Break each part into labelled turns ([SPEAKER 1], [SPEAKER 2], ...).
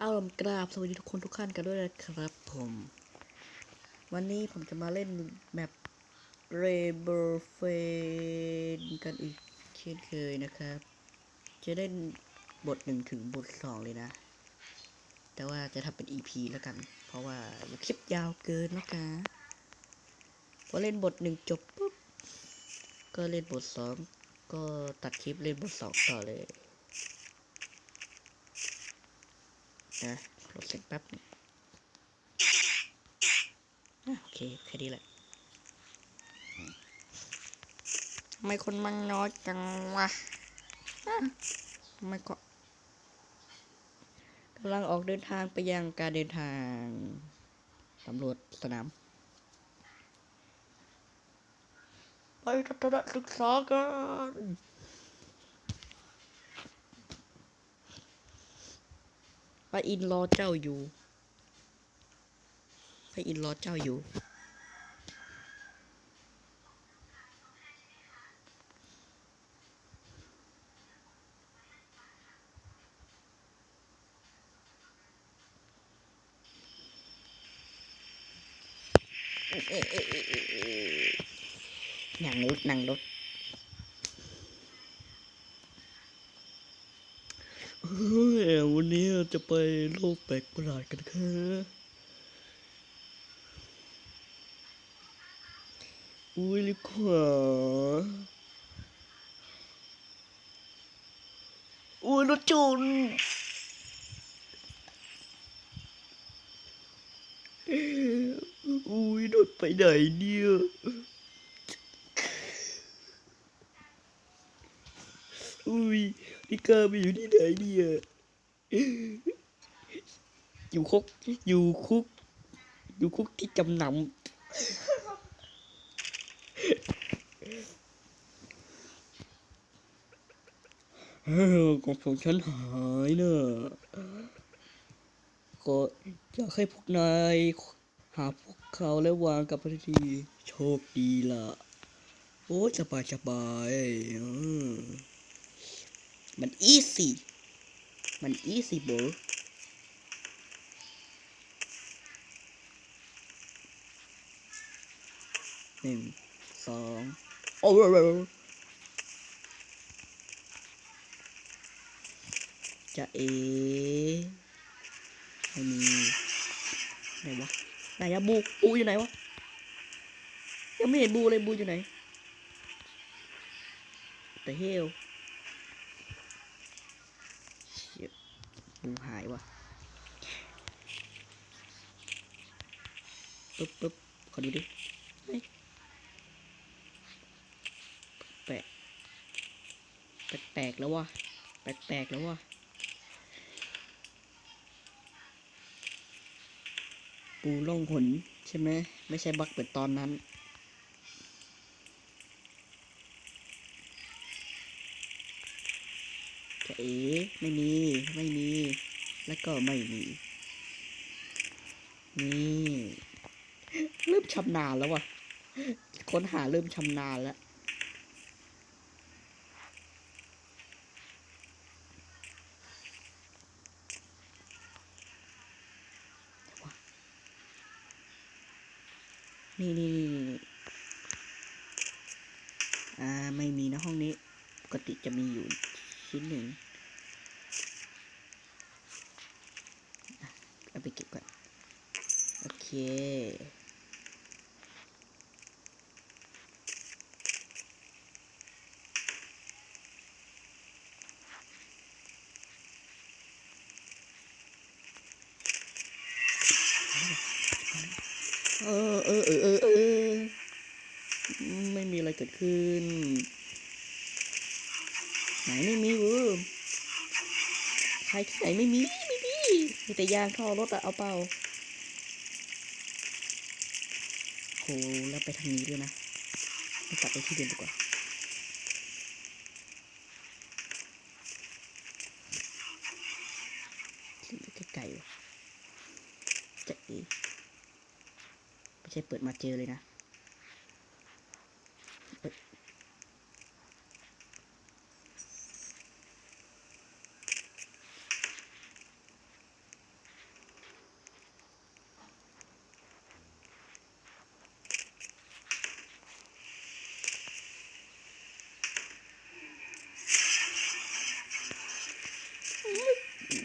[SPEAKER 1] เอาลำกราบสวัสดีทุกคนทุกท่านกันด้วยนะครับผม วันนี้ผมจะมาเล่นแมปเรเบอร์เฟนกันอีกเช่นเคยนะครับ จะเล่นบทหนึ่งถึงบทสองเลยนะ แต่ว่าจะทำเป็น EP แล้วกัน เพราะว่าคลิปยาวเกินแล้วกันพอเล่นบทหนึ่งจบปุ๊บ ก็เล่นบทสองก็ตัดคลิปเล่นบทสองต่อเลย นะลดเสียงแป๊บนึงโอเค แค่นี้แหละทำไมคนมันน้อยจังวะอะทำไมก็กำลังออกเดินทางไปยังการเดินทางตำรวจสนาม ไปทัศนศึกษากัน ระอินทร์รอเจ้าอยู่ พระอินทร์รอเจ้าอยู่นั่งรถนั่งรถเฮ้ยวันนี้ จะไปโลกแปลกประหลาดกันค่ะอุ้ยลิขวาอุ้ยรถจนอุ้ยรถไปไหนเนี่ยอุ้ยนี่กาไปอยู่ที่ไหนเนี่ย อยู่คุก อยู่คุก อยู่คุกที่จำนำเฮ้ยของของฉันหายเนอะก็อยากให้พวกนายหาพวกเขาแล้ววางกับพอดีโชคดีล่ะ โอ้สบายสบายมันอีซี่ มันอีซี่โบหนึ่งสองโอ้จะเอไม่มีไหนวะไหนอะบูบูอยู่ไหนวะยังไม่เห็นบูเลยบูอยู่ไหนแต่เฮล เชี่ย มึงหายว่ะปึ๊บปึ๊บขอดูดิเฮ้ยแปลกแปลกแปลกแล้ววะแปลกแปลกแล้ววะปูล่องหนใช่ไหมไม่ใช่บักเปิดตอนนั้น จะ เอ๋ไม่มี ไม่มี แล้วก็ไม่มี นี่เริ่มชำนาญแล้วว่ะค้นหาเริ่มชำนาญแล้วนี่นี่นี่อ่า ไม่มีนะห้องนี้ ปกติจะมีอยู่ชิ้นหนึ่งอะเอาไปเก็บก่อน โอ เออเออเออเออเออไม่มีอะไรเกิดขึ้น ไหนไม่มีว้ยใครที่ไหนไม่มีไม่มีมีแต่ยางท่อรถอะเอาเปล่า โหแล้วไปทางนี้ด้วยนะไม่กลับไปที่เดิมดีกว่าที่ไกลๆว่ะจะดีไม่ใช่เปิดมาเจอเลยนะเปิด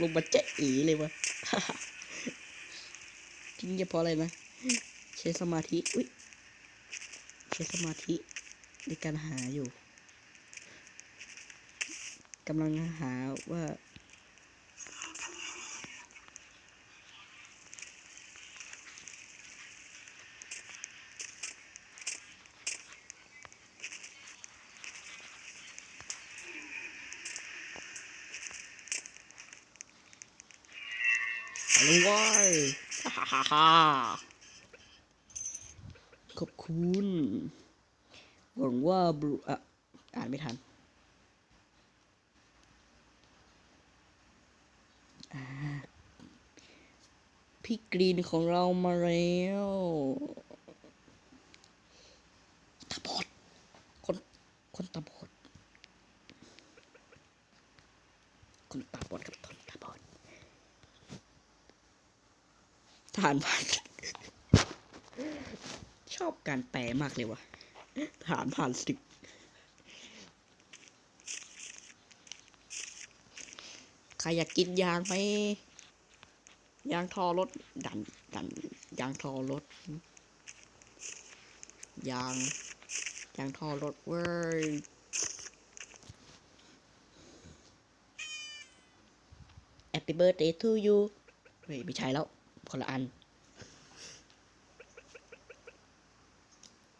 [SPEAKER 1] ลงมาเจ๊อีเลยวะ จ ริงจะเพราะอะไรนะ ใช้สมาธิ อุ้ยใช้สมาธิในการหาอยู่กำลังหาว่าละเว้ย ฮ่าขอบคุณหวังว่าบรูอะอ่านไม่ทันพี่กรีนของเรามาแล้วตาบอดคนคนตาบอดคนตาบอดคนตาบอด ทหารผ่าน ชอบการแปลมากเลยวะทหารผ่านศึกใครอยากกินยางไหมยางทอรถดันดันยางทอรถยางยางทอรถเว้ย Happy birthday to you เฮ้ยไม่ใช่แล้ว คนละอัน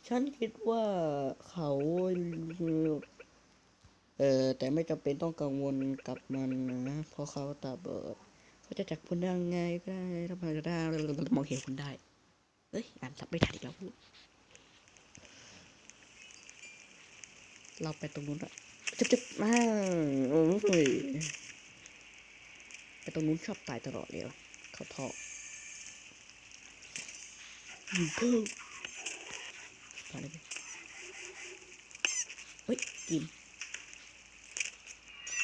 [SPEAKER 1] ฉันคิดว่าเขา เออแต่ไม่จำเป็นต้องกังวลกับมันนะ เพราะเขาตาเบิดเขาจะจับคุณได้ไงก็ได้ทำไมก็ได้มองเห็นคุณได้ เอ้ย อ่านสับไม่ทันอีกแล้วเราไปตรงนู้นอะจุ๊บจุ๊บมาโอ้ยไปตรงนู้นชอบตายตลอดเลยเขาทอ พิ่มมาเลยเฮ้ยกิน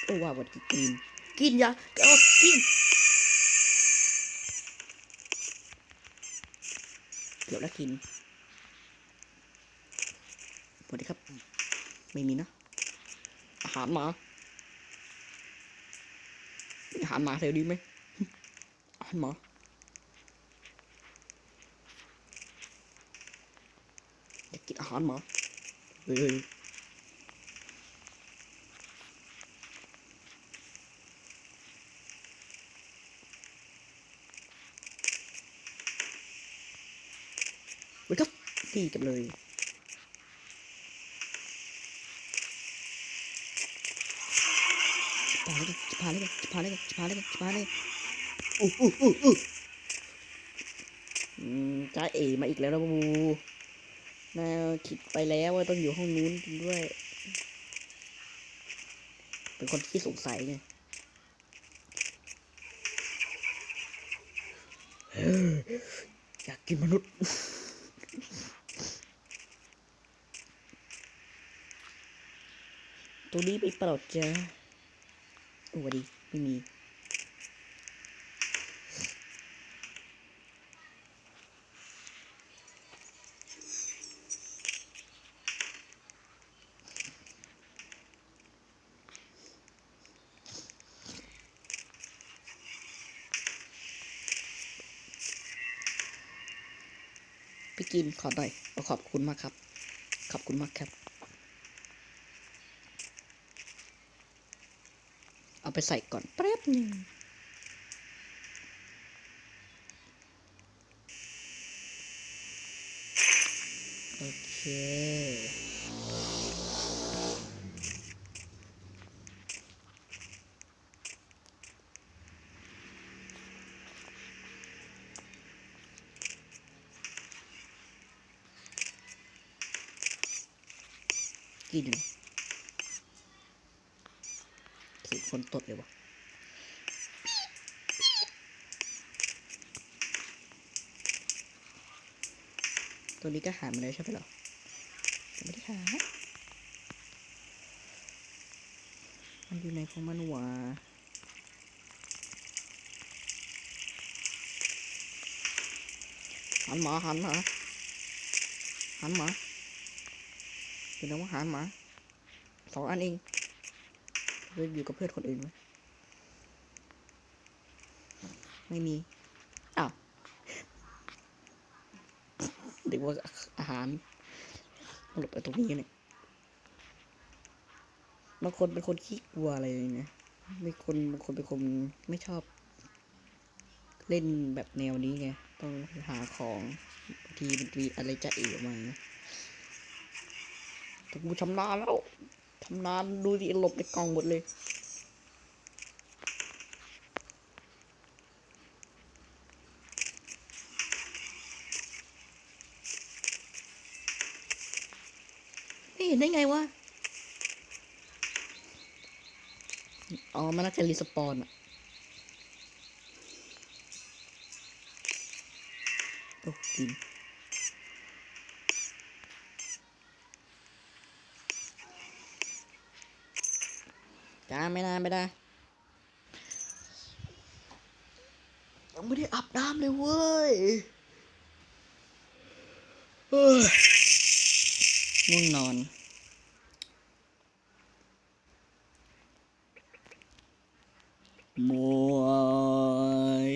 [SPEAKER 1] โอ้ว่าวันนี้กินกินยาเออกินเกือบแล้วกินสวัสดีครับ ไม่มีนะอาหารหมาอาหารหมาเธอดีไหมอาหารหมาอยา กกินอาหารหมาเฮ้ยเฮ้ยครับตีกันเลยพาเลยพาเลยพาเลยพาเลยพาเลยอู้อู้อู้อู้อืมจ้าเอมาอีกแล้วนะบู น่าคิดไปแล้วว่าต้องอยู่ห้องนู้นด้วย เป็นคนที่สงสัยไงอยากกินมนุษย์ตัวนี้ไม่เปล่าจ้าโอ้สวัสดีไม่มี กินขอหน่อยขอบคุณมากครับ ขอบคุณมากครับ เอาไปใส่ก่อนแป๊บหนึ่งโอเค กินเลยเสียงคนตดเลยวะตัวนี้ก็หามาแล้วใช่ไหมหรอไม่ได้หามันอยู่ในของมันหวาหันหมาหันหมาหันหมา อยู่ในว่าหันหมาสองอันเองไปอยู่กับเพื่อนคนอื่นไหมไม่มีอ้าวเด็กว่าอาหารหลบไปตรงนี้เนี่ยบางคนเป็นคนขี้กลัวอะไรเลยนะไม่คนบางคนเป็นคนไม่ชอบ เล่นแบบแนวนี้ไง ต้องหาของบางทีมันมีอะไรจะเอ๋ออกมา กูชำนาญแล้วชำนาญดูดิหลบในกล่องหมดเลยไม่เห็นได้ไงวะ อ๋อ มันน่าจะรีสปอนอะโอ้กิน จ้า ไม่ได้ไม่ได้ยังไม่ได้อาบน้ำเลยเว้ยเฮ้ยง่วงนอนมวย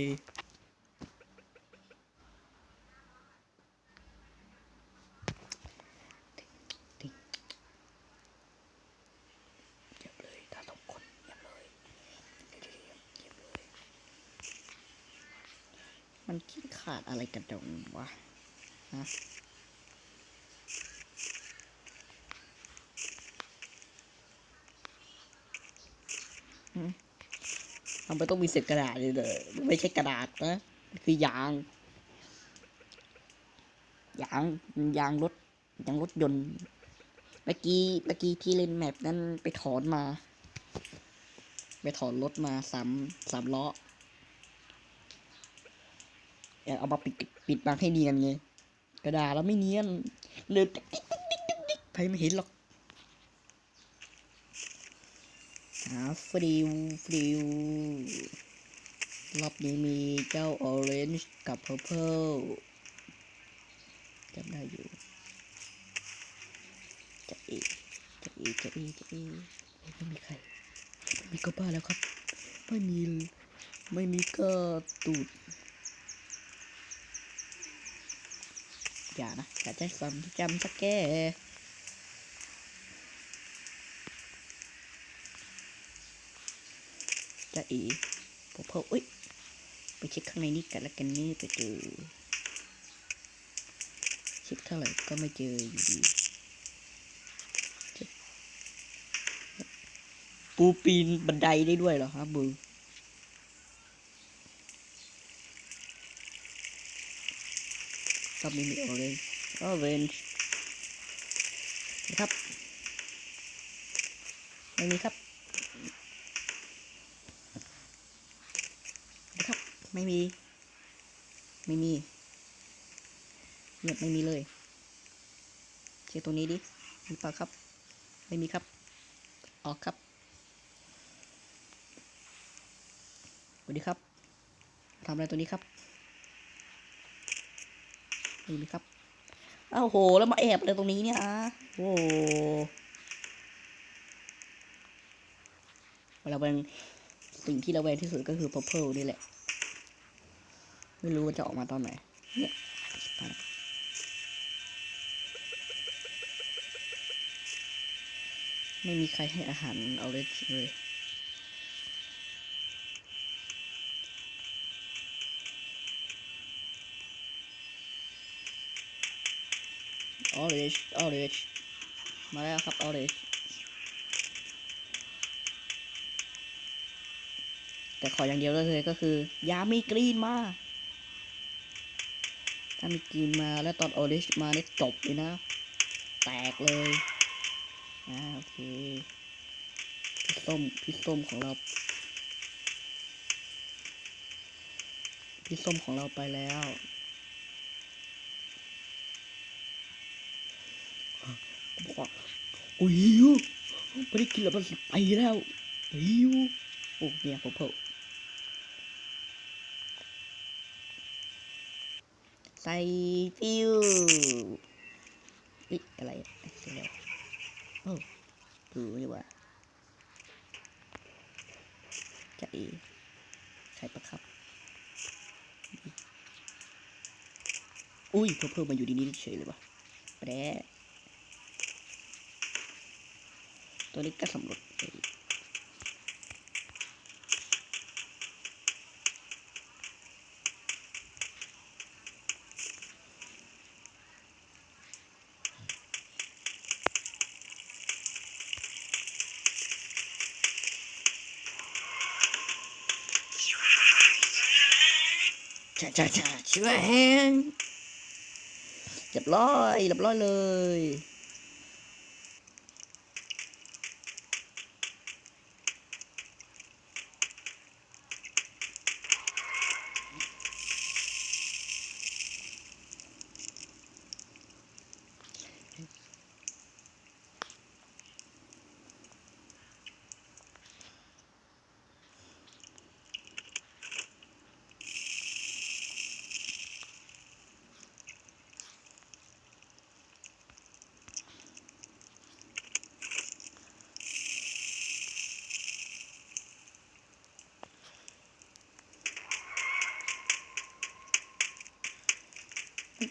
[SPEAKER 1] เยี่ยมเลยถ้าสองคนเยี่ยมเลยเยี่ยมเยี่ยมเยี่ยมเลย มันคิดขาด อะไรกันจังวะฮะมันไม่ต้องมีเศษกระดาษเลยเลยไม่ใช่กระดาษนะ คือยาง ยาง ยางรถ ยางรถยนต์ เมื่อกี้ เมื่อกี้ที่เล่นแมปนั้นไปถอนมา ไปถอนรถมาสามสามล้อ เอามาปิดปิดบังให้เนียนไงกระดาษแล้วไม่เนียนเดินติ๊กติ๊กติ๊กติ๊กติ๊กใครไม่เห็นหรอกหาฟริวฟริวรอบนี้มีเจ้าออเรนจ์กับเพอร์เพลจำได้อยู่จะเอจะเอจะเอจะเอไม่มีใครไม่มีก็บ้าแล้วครับ ไม่มี ไม่มีก็ตูด อย่านะอย่าใจซ้ำจำสักแก่จะอีพอพออุ้ยไปเช็คข้างในนี้กันแล้วกันนี่ไปเจอเช็คเท่าไหร่ก็ไม่เจออยู่ดีปูปีนบันไดได้ด้วยเหรอครับบือ รอบนี้มีออเรนจ์ออเรนจ์นะครับ ไม่มีครับนะครับ ไม่มี ไม่มีเงียบไม่มีเลยเช็คตรงนี้ดิ มีเปล่าครับ ไม่มีครับ ออกครับสวัสดีครับทำอะไรตัวนี้ครับ นี่นะครับอ้าวโห แล้วมาแอบอะไรตรงนี้เนี่ยอะโอ้โหเราเป็นสิ่งที่เราแวงที่สุดก็คือ purple นี่แหละ ไม่รู้ว่าจะออกมาตอนไหน เนี่ยไม่มีใครให้อาหารเอาเลยเลย ออเรจออเรจมาแล้วครับออเรจแต่ขออย่างเดียวเลยก็คืออย่ามีกรีนมา ถ้ามีกรีนมาแล้วตอนออเรจมาเนี่ยจบเลยนะ แตกเลยอ่าโอเคพี่ส้มพี่ส้มของเราพี่ส้มของเราไปแล้ว หิวไม่ได้กินแล้วมันไปแล้วหิวโอ้เนี่ยผมเพิ่มใส่ฟิวอิอะไรเสียแล้วโอ้ดูดีกว่าใส่ใส่ประครับ อุ้ยเพิ่มพิ่มมาอยู่ดีๆเฉยเลยวะแปร ตัวนี้ก็สำรวจไปช่าช่าช่าช่วยแฮงเรียบร้อยเรียบร้อยเลย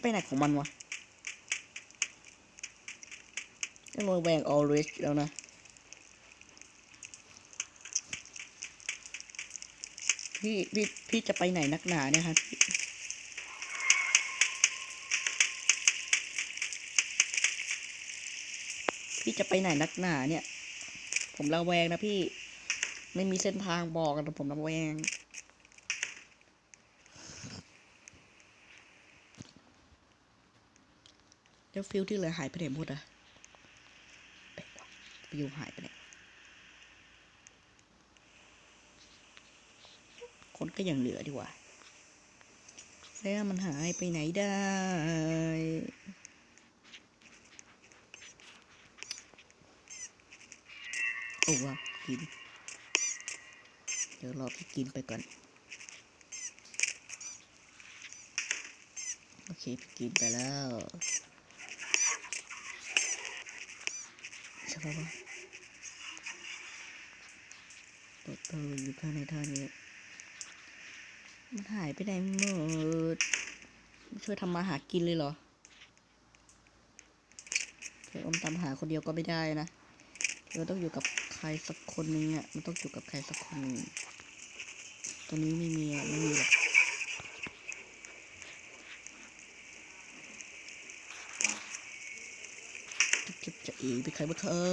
[SPEAKER 1] ไปไหนของมันวะยังระแวงออเรจแล้วนะพี่พี่พี่จะไปไหนนักหนาเนี่ยครับพี่พี่จะไปไหนนักหนาเนี่ย ผมระแวงนะพี่ ไม่มีเส้นทางบอกกันผมระแวง แล้วฟิลที่เหลือหายไปไหนหมดอะฟิลหายไปไหนคนก็ยังเหลือดีกว่า แล้วมันหายไปไหนได้โอ้วกิน เดี๋ยวรอพี่กินไปก่อน โอเค พี่กินไปแล้ว ใช่ปะวตัวเตออยู่ข้างในท่านี้มันหายไปไหนหมดช่วยทำมาหากินเลยเหรอเดี๋ยอมตามหาคนเดียวก็ไม่ได้นะเราต้องอยู่กับใครสักคนหนึงอะมันต้องอยู่กับใครสักคนหนึงตัวนี้ไม่มีอะไม่มีหรอก จะเก็บจะเอไปใครบ้างเธอ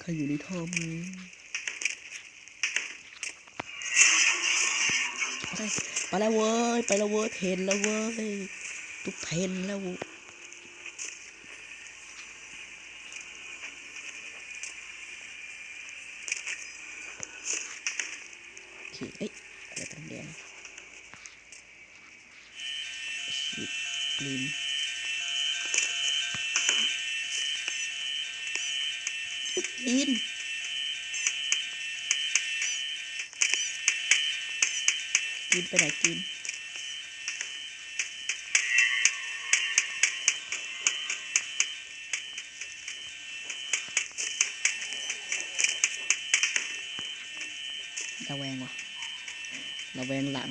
[SPEAKER 1] ใครอยู่ในท่อมือไปไปแล้วเว้ย ไปแล้วเว้ยเพนแล้วเว้ย ตุกเพนแล้วโอเคเอ้ย ระแวงว่ะระแวงหลัง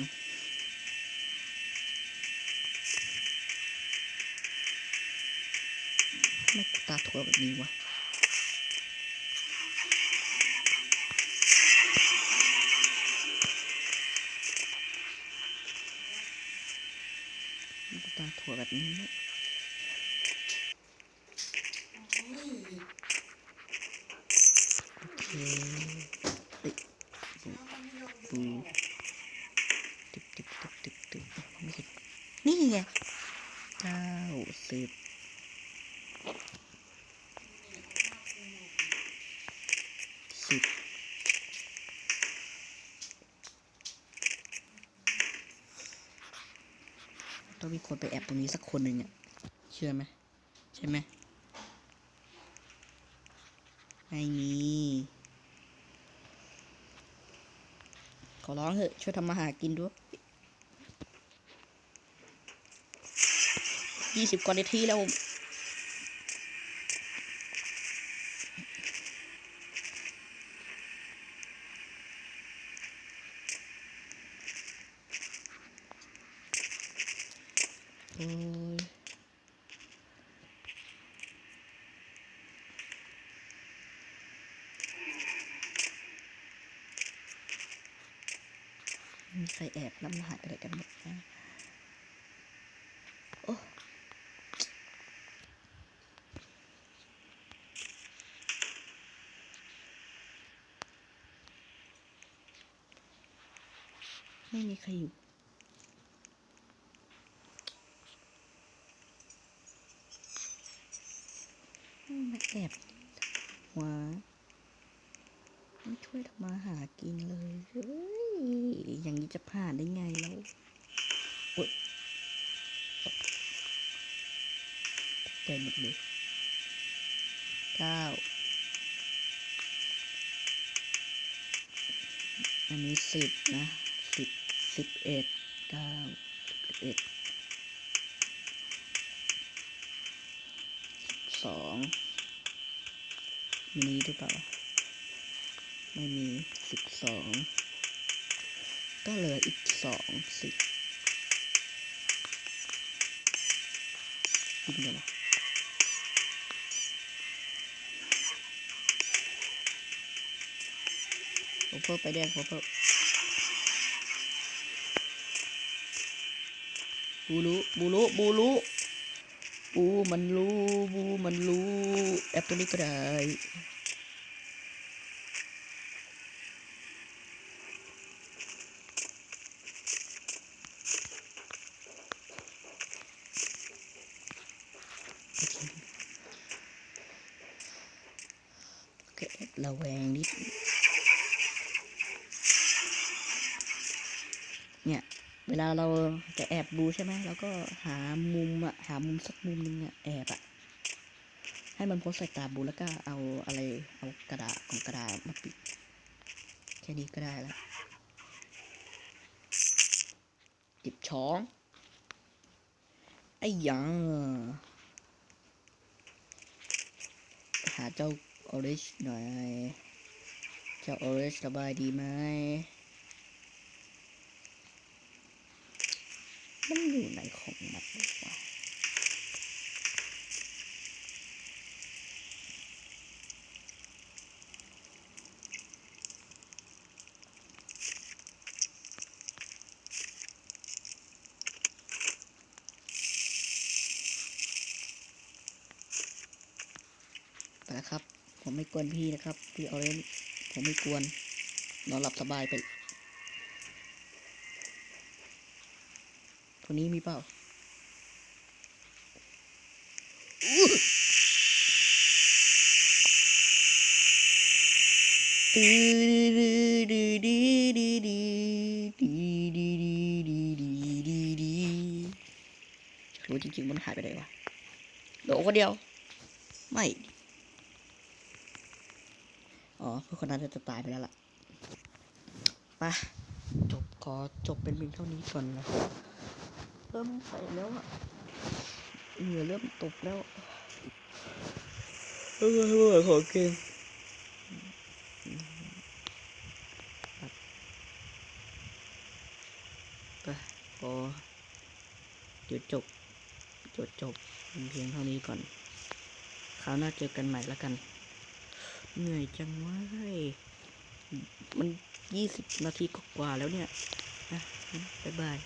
[SPEAKER 1] ไม่กูตาถั่วแบบนี้วะไม่กูตาถั่วแบบนี้นะโอเคเฮ้ยดูตึกตึกตึกตึกตึกไม่เห็นนี่ไงเก้าสิบสิบ ต้องมีคนไปแอบตรงนี้สักคนหนึ่งอะเชื่อไหมใช่ไหมไม่มีขอร้องเถอะช่วยทำมาหากินด้วยยี่สิบกว่านาทีแล้ว โอ้ย มีใครแอบล้ำรหัสอะไรกันหมดนะโอ้ไม่มีใครอยู่ มาแอบหัวไม่ช่วยทำมาหากินเลยเฮ้ยอย่างนี้จะผ่านได้ไงแล้วโอ๊ยตกใจหมดเลยเก้าอันนี้สิบนะ สิบสิบเอ็ดเก้าสิบเอ็ดสองมีหรือเปล่า ไม่มีสิบสองก็เหลืออีกสองสิบยิงเลยวะโอเพิ่มไปแดงโอเพิ่ม บูรุบูรุบูรุบูมันรู้บูมันรู้แอปตัวนี้ก็ได้เระแวงนิด ลาเราจะแอบบูใช่ไหมเราก็หามุมอะหามุมสักมุมหนึงอะแอบอะให้มันพ้นสายตาบูแล้วก็เอาอะไรเอากระดาษของกระดาษมาปิดแค่นี้ก็ได้แล้วจิบช้องไอ้หยังหาเจ้าออริชหน่อย เจ้าออริชสบายดีไหม มันอยู่ในของมันวะไปแล้วครับ ผมไม่กวนพี่นะครับ พี่เอาเล่นผมไม่กวน นอนหลับสบายไป ตัวนี้มีเปล่าดื้อดื้อดื้อดื้อดื้อดื้อดื้อดื้อดื้อดื้อดื้อดื้อรู้จริงๆมันหายไปไหนวะโดดคนเดียว ไม่ อ๋อเพื่อนคนนั้นจะตายไปแล้วล่ะไปจบขอจบเป็นเพียงเท่านี้ก่อนนะ เริ่มใส่แล้วอะเหงื่อเริ่มตกแล้วเออเออขอเก่งไปพอเดี๋ยวจบจบจบเป็นเพียงเท่านี้ก่อนคราวหน้าเจอกันใหม่แล้วกัน เหนื่อยจังวะเฮ้ยมันยี่สิบนาทีกว่าๆแล้วเนี่ยนะบ๊ายบาย